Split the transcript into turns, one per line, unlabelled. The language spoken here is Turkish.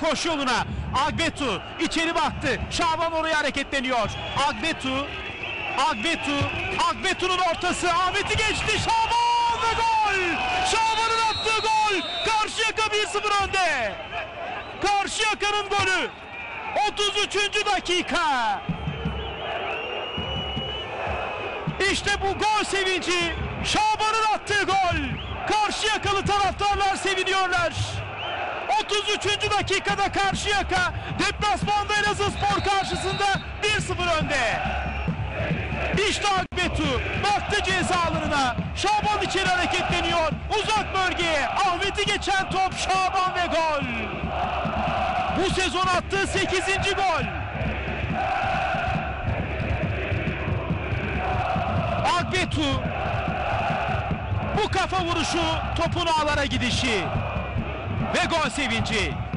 koşu yoluna. Agbetu içeri baktı. Şaban oraya hareketleniyor. Agbetu Agbetu Agbetu'nun ortası Ahmet'i geçti. Şaban ve gol! Şaban'ın attığı gol! Karşıyaka 1-0 önde. Karşıyaka'nın golü. 33. dakika. İşte bu gol sevinci. Şaban'ın attığı gol. Karşıyakalı taraftarlar seviniyorlar. 33. dakikada Karşıyaka deplasmanda Elazığspor karşısında 1-0 önde. İşte Akbetu baktı ceza alanına. Şaban içeri hareketleniyor. Uzak bölgeye Ahmet'i geçen top Şaban ve gol. Bu sezon attığı 8. gol. Akbetu bu kafa vuruşu topun ağlara gidişi ve gol sevinci.